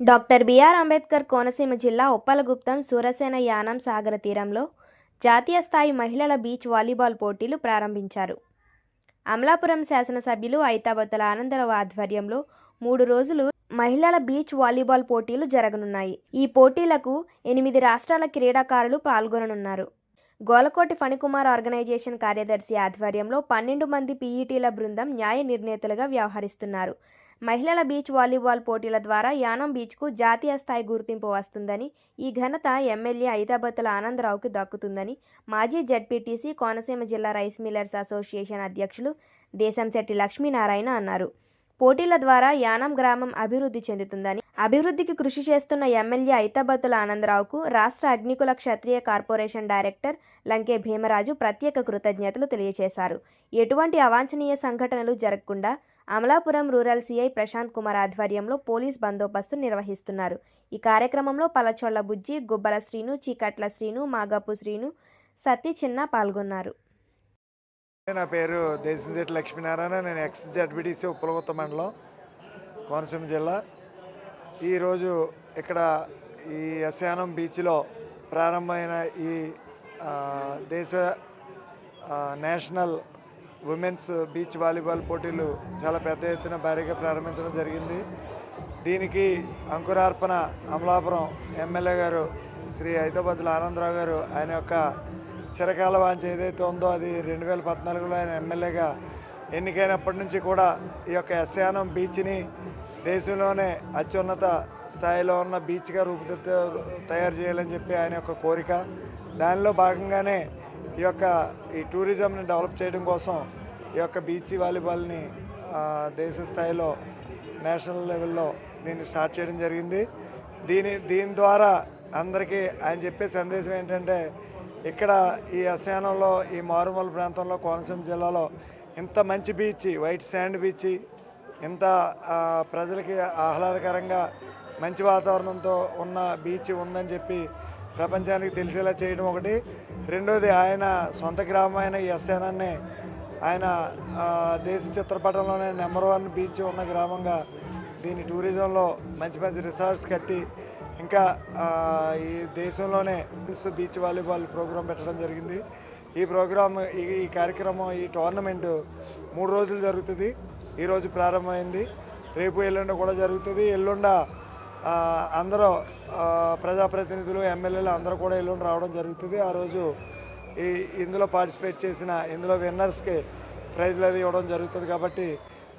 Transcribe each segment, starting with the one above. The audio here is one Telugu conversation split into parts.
డాక్టర్ బిఆర్ అంబేద్కర్ కోనసీమ జిల్లా ఉప్పలగుప్తం సూరసేన యానం సాగర తీరంలో జాతీయ స్థాయి మహిళల బీచ్ వాలీబాల్ పోటీలు ప్రారంభించారు. అమలాపురం శాసనసభ్యులు ఐతాబత్తుల ఆనందరావు ఆధ్వర్యంలో మూడు రోజులు మహిళల బీచ్ వాలీబాల్ పోటీలు జరగనున్నాయి. ఈ పోటీలకు ఎనిమిది రాష్ట్రాల క్రీడాకారులు పాల్గొననున్నారు. గోలకోటి ఫణికుమార్ ఆర్గనైజేషన్ కార్యదర్శి ఆధ్వర్యంలో పన్నెండు మంది పీఈటీల బృందం న్యాయ నిర్ణేతలుగా వ్యవహరిస్తున్నారు. మహిళల బీచ్ వాలీబాల్ పోటీల ద్వారా యానం బీచ్కు జాతీయ స్థాయి గుర్తింపు వస్తుందని ఈ ఘనత ఎమ్మెల్యే ఐదాబత్తుల ఆనందరావుకి దక్కుతుందని మాజీ జడ్పీటీసీ కోనసీమ జిల్లా రైస్ మిల్లర్స్ అసోసియేషన్ అధ్యక్షులు దేశంశెట్టి లక్ష్మీనారాయణ అన్నారు. పోటీల ద్వారా యానం గ్రామం అభివృద్ధి చెందుతుందని అభివృద్ధికి కృషి చేస్తున్న ఎమ్మెల్యే ఐతాబత్తుల ఆనందరావుకు రాష్ట్ర అగ్నికుల క్షత్రియ కార్పొరేషన్ డైరెక్టర్ లంకే భీమరాజు ప్రత్యేక కృతజ్ఞతలు తెలియజేశారు ఎటువంటి అవాంఛనీయ సంఘటనలు జరగకుండా అమలాపురం రూరల్ సీఐ ప్రశాంత్ కుమార్ ఆధ్వర్యంలో పోలీస్ బందోబస్తు నిర్వహిస్తున్నారు. ఈ కార్యక్రమంలో పలచొల్ల బుజ్జి గుబ్బల శ్రీను చీకట్ల శ్రీను మాగాపు శ్రీను సత్తి చిన్న పాల్గొన్నారు. నా పేరు దేశంశెట్టి లక్ష్మీనారాయణ నేను ఎక్స్ జడ్బిడిసి ఉప్పలగుత్త మండలం కోనసీమ జిల్లా. ఈరోజు ఇక్కడ ఈ అసయానం బీచ్లో ప్రారంభమైన ఈ దేశ నేషనల్ ఉమెన్స్ బీచ్ వాలీబాల్ పోటీలు చాలా పెద్ద ఎత్తున భారీగా ప్రారంభించడం జరిగింది. దీనికి అంకురార్పణ అమలాపురం ఎమ్మెల్యే గారు శ్రీ హైదరాబాద్ల ఆనందరావు గారు ఆయన యొక్క చిరకాల వాంఛ ఏదైతే ఉందో అది రెండు వేల పద్నాలుగులో ఆయన ఎమ్మెల్యేగా ఎన్నికైనప్పటి నుంచి కూడా ఈ యొక్క ఎస్యానం బీచ్ని దేశంలోనే అత్యున్నత స్థాయిలో ఉన్న బీచ్గా రూపుదిద్ద తయారు చేయాలని చెప్పి ఆయన యొక్క కోరిక. దానిలో భాగంగానే ఈ యొక్క ఈ టూరిజంని డెవలప్ చేయడం కోసం ఈ యొక్క బీచ్ వాలీబాల్ని దేశ స్థాయిలో నేషనల్ లెవెల్లో దీన్ని స్టార్ట్ చేయడం జరిగింది. దీని దీని ద్వారా అందరికీ ఆయన చెప్పే సందేశం ఏంటంటే ఇక్కడ ఈ అసయానంలో ఈ మారుమూల ప్రాంతంలో కోనసీమ జిల్లాలో ఇంత మంచి బీచ్ వైట్ శాండ్ బీచ్ ఇంత ప్రజలకి ఆహ్లాదకరంగా మంచి వాతావరణంతో ఉన్న బీచ్ ఉందని చెప్పి ప్రపంచానికి తెలిసేలా చేయడం ఒకటి. రెండోది ఆయన సొంత గ్రామం అయిన ఎస్ఎన్ఎన్ఏ ఆయన దేశ చిత్రపటంలోనే నెంబర్ వన్ బీచ్ ఉన్న గ్రామంగా దీని టూరిజంలో మంచి మంచి రిసార్ట్స్ కట్టి ఇంకా ఈ దేశంలోనే బీచ్ వాలీబాల్ ప్రోగ్రాం పెట్టడం జరిగింది. ఈ ప్రోగ్రాం ఈ ఈ కార్యక్రమం ఈ టోర్నమెంటు మూడు రోజులు జరుగుతుంది. ఈరోజు ప్రారంభమైంది. రేపు ఎల్లుండ కూడా జరుగుతుంది. ఎల్లుండ అందరూ ప్రజాప్రతినిధులు ఎమ్మెల్యేలు అందరూ కూడా ఎల్లుండి రావడం జరుగుతుంది. ఆ రోజు ఈ ఇందులో పార్టిసిపేట్ చేసిన ఇందులో విన్నర్స్కి ప్రైజ్లు అది ఇవ్వడం జరుగుతుంది కాబట్టి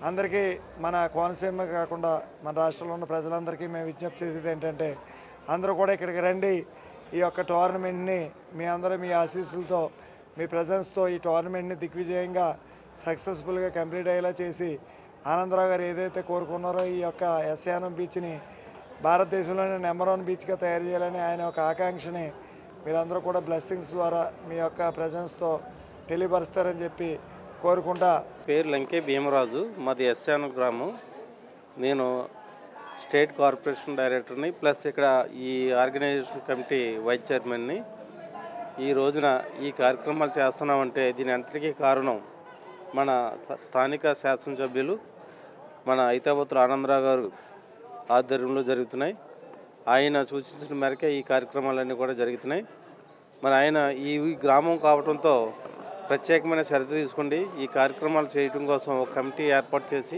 అందరికీ మన కోనసీమ కాకుండా మన రాష్ట్రంలో ఉన్న ప్రజలందరికీ మేము విజ్ఞప్తి చేసేది ఏంటంటే అందరూ కూడా ఇక్కడికి రండి. ఈ యొక్క టోర్నమెంట్ని మీ అందరూ మీ ఆశీస్సులతో మీ ప్రజెన్స్తో ఈ టోర్నమెంట్ని దిగ్విజయంగా సక్సెస్ఫుల్గా కంప్లీట్ అయ్యేలా చేసి ఆనందరావు గారు ఏదైతే కోరుకున్నారో ఈ యొక్క ఎస్యానం బీచ్ని భారతదేశంలోనే నెంబర్ వన్ బీచ్గా తయారు చేయాలని ఆయన యొక్క ఆకాంక్షని మీరందరూ కూడా బ్లెస్సింగ్స్ ద్వారా మీ యొక్క ప్రజెన్స్తో తెలియపరుస్తారని చెప్పి కోరుకుంటా. పేరు లంకే భీమరాజు. మాది ఎస్యానం గ్రామం. నేను స్టేట్ కార్పొరేషన్ డైరెక్టర్ని ప్లస్ ఇక్కడ ఈ ఆర్గనైజేషన్ కమిటీ వైస్ చైర్మన్ని ఈ రోజున ఈ కార్యక్రమాలు చేస్తున్నామంటే దీని అంతటికీ కారణం మన స్థానిక శాసనసభ్యులు మన ఐతాబత్తుల ఆనందరావు గారు ఆధ్వర్యంలో జరుగుతున్నాయి. ఆయన సూచించిన మేరకే ఈ కార్యక్రమాలన్నీ కూడా జరుగుతున్నాయి. మరి ఆయన ఈ గ్రామం కావడంతో ప్రత్యేకమైన శ్రద్ధ తీసుకుండి. ఈ కార్యక్రమాలు చేయడం కోసం ఒక కమిటీ ఏర్పాటు చేసి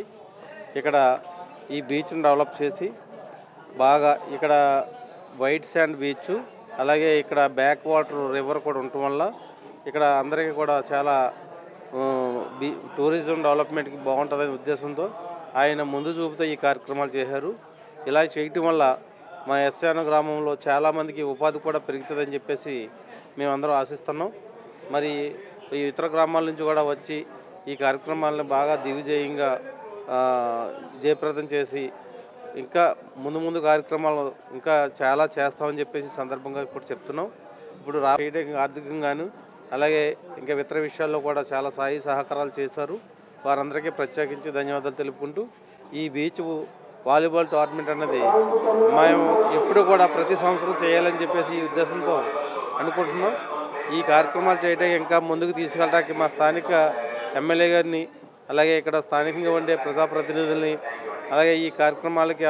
ఇక్కడ ఈ బీచ్ను డెవలప్ చేసి బాగా ఇక్కడ వైట్ శాండ్ బీచ్ అలాగే ఇక్కడ బ్యాక్ వాటర్ రివర్ కూడా ఉండటం వల్ల ఇక్కడ అందరికీ కూడా చాలా టూరిజం డెవలప్మెంట్కి బాగుంటుందనే ఉద్దేశంతో ఆయన ముందు చూపుతో ఈ కార్యక్రమాలు చేశారు. ఇలా చేయటం వల్ల మా ఎస్యాన గ్రామంలో చాలామందికి ఉపాధి కూడా పెరుగుతుందని చెప్పేసి మేమందరం ఆశిస్తున్నాం. మరి ఈ ఇతర గ్రామాల నుంచి కూడా వచ్చి ఈ కార్యక్రమాలను బాగా దిగ్విజయంగా జయప్రదం చేసి ఇంకా ముందు ముందు కార్యక్రమాలు ఇంకా చాలా చేస్తామని చెప్పేసి సందర్భంగా ఇప్పుడు చెప్తున్నాం. ఇప్పుడు రా ఆర్థికంగాను అలాగే ఇంకా ఇతర విషయాల్లో కూడా చాలా సాయి సహకారాలు చేశారు. వారందరికీ ప్రత్యేకించి ధన్యవాదాలు తెలుపుకుంటూ ఈ బీచ్ వాలీబాల్ టోర్నమెంట్ అన్నది మేము ఎప్పుడు కూడా ప్రతి సంవత్సరం చేయాలని చెప్పేసి ఈ ఉద్దేశంతో అనుకుంటున్నాం. ఈ కార్యక్రమాలు చేయడానికి ఇంకా ముందుకు తీసుకెళ్ళడానికి మా స్థానిక ఎమ్మెల్యే గారిని అలాగే ఇక్కడ స్థానికంగా ఉండే ప్రజాప్రతినిధుల్ని అలాగే ఈ కార్యక్రమాలకి